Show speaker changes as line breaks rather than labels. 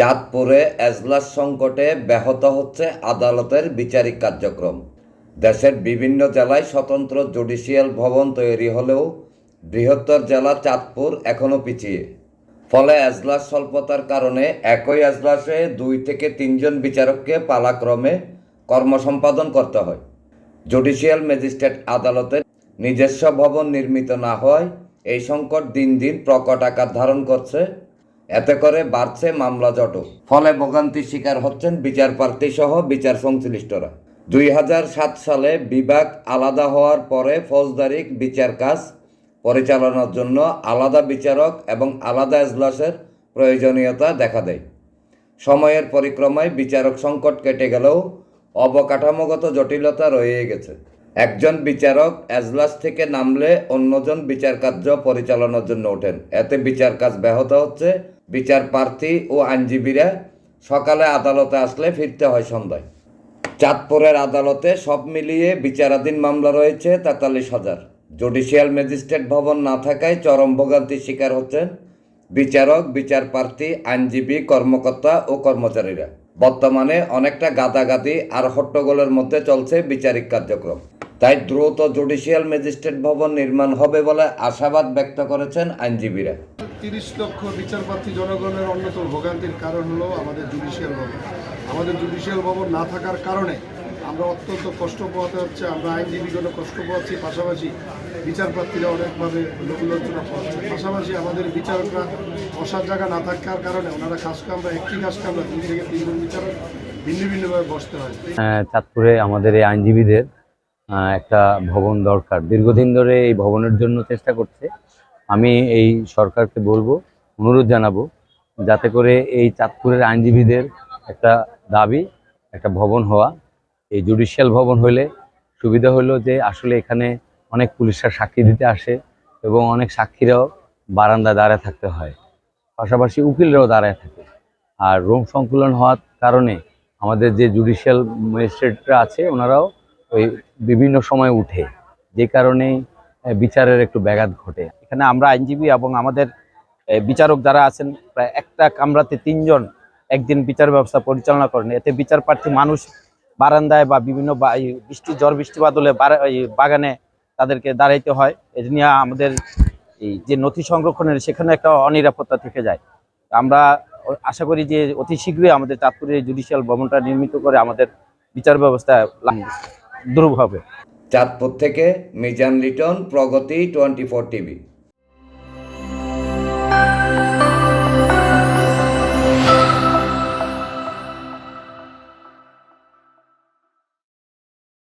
চাঁদপুরে এজলাস সংকটে ব্যাহত হচ্ছে আদালতের বিচারিক কার্যক্রম। দেশের বিভিন্ন জেলায় স্বতন্ত্র জুডিশিয়াল ভবন তৈরি হলেও বৃহত্তর জেলা চাঁদপুর এখনও পিছিয়ে। ফলে এজলাস স্বল্পতার কারণে একই এজলাসে দুই থেকে তিনজন বিচারককে পালাক্রমে কর্মসম্পাদন করতে হয়। জুডিশিয়াল ম্যাজিস্ট্রেট আদালতের নিজস্ব ভবন নির্মিত না হয় এই সংকট দিন দিন প্রকট আকার ধারণ করছে এতে করে বাড়ছে মামলা জটক ফলে ভোগান্তির শিকার হচ্ছেন বিচার প্রার্থী সহ বিচার সংশ্লিষ্টরা। দুই হাজার সাত সালে বিভাগ আলাদা হওয়ার পরে ফৌজদারি বিচার কাজ পরিচালনার জন্য আলাদা বিচারক এবং আলাদা এজলাসের প্রয়োজনীয়তা দেখা দেয়। সময়ের পরিক্রমায় বিচারক সংকট কেটে গেলেও অবকাঠামোগত জটিলতা রয়ে গেছে। একজন বিচারক এজলাস থেকে নামলে অন্যজন বিচার কার্য পরিচালনার জন্য ওঠেন। এতে বিচার কাজ ব্যাহত হচ্ছে, বিচার প্রার্থী ও আইনজীবীরা সকালে আদালতে আসলে ফিরতে হয় সন্ধ্যায়। চাঁদপুরের আদালতে সব মিলিয়ে বিচারাধীন মামলা রয়েছে তেতাল্লিশ হাজার। জুডিশিয়াল ম্যাজিস্ট্রেট ভবন না থাকায় চরম ভোগান্তির শিকার হচ্ছেন বিচারক, বিচার প্রার্থী, আইনজীবী, কর্মকর্তা ও কর্মচারীরা। বর্তমানে অনেকটা গাদাগাদি আর হট্টগোলের মধ্যে চলছে বিচারিক কার্যক্রম। তাই দ্রুত জুডিশিয়াল ম্যাজিস্ট্রেট ভবন নির্মাণ হবে বলে আশাবাদ ব্যক্ত করেছেন আইনজীবীরা।
তিরিশ লক্ষ বিচারপ্রার্থী জনগণের অন্যতম ভোগান্তির কারণ হলো আমাদের জুডিশিয়াল ভবন। আমাদের জুডিশিয়াল ভবন না থাকার কারণে আমরা অত্যন্ত কষ্ট পোহাতে হচ্ছে আমরা আইনজীবীগণ কষ্ট পোহাচ্ছি পাশাপাশি বিচারপ্রার্থীরা অনেকভাবে লোকলোচনা পাচ্ছে পাশাপাশি আমাদের বিচারকরা বসার জায়গা না থাকার কারণে ওনারা খাস কামরা একটি খাস কামরা দুই থেকে তিনজন বিচারক ভিন্ন ভিন্নভাবে বসতে হয়।
চাঁদপুরে আমাদের এই আইনজীবীদের একটা ভবন দরকার। দীর্ঘদিন ধরে এই ভবনের জন্য চেষ্টা করছে। আমি এই সরকারকে বলব, অনুরোধ জানাব, যাতে করে এই চাঁদপুরের আইনজীবীদের একটা দাবি, একটা ভবন হওয়া। এই জুডিশিয়াল ভবন হলে সুবিধা হলো যে আসলে এখানে অনেক পুলিশরা সাক্ষী দিতে আসে এবং অনেক সাক্ষীরাও বারান্দায় দাঁড়ায় থাকতে হয়। পাশাপাশি উকিলরাও দাঁড়ায় থাকে। আর রোম সংকুলন হওয়ার কারণে আমাদের যে জুডিশিয়াল ম্যাজিস্ট্রেটরা আছে, ওনারাও ওই বিভিন্ন সময় উঠে যে কারণেই আহ, বিচারের একটু ব্যাঘাত ঘটে।
এখানে আমরা আইনজীবী এবং আমাদের বিচারক যারা আছেন প্রায় একটা কামরাতে তিনজন একদিন বিচার ব্যবস্থা পরিচালনা করেন। এতে বিচার প্রার্থী মানুষ বারান্দায় বা বিভিন্ন বৃষ্টি ঝড় বৃষ্টি বাদলে বাগানে তাদেরকে দাঁড়াইতে হয়। এ নিয়ে আমাদের এই যে নথি সংরক্ষণের সেখানে একটা অনিরাপত্তা থেকে যায়। আমরা আশা করি যে অতি শীঘ্রই আমাদের চাঁদপুরে জুডিশিয়াল ভবনটা নির্মিত করে আমাদের বিচার ব্যবস্থা দ্রুব হবে
চাঁদপুর থেকে মিজান লিটন প্রগতি টোয়েন্টি ফোর টিভি।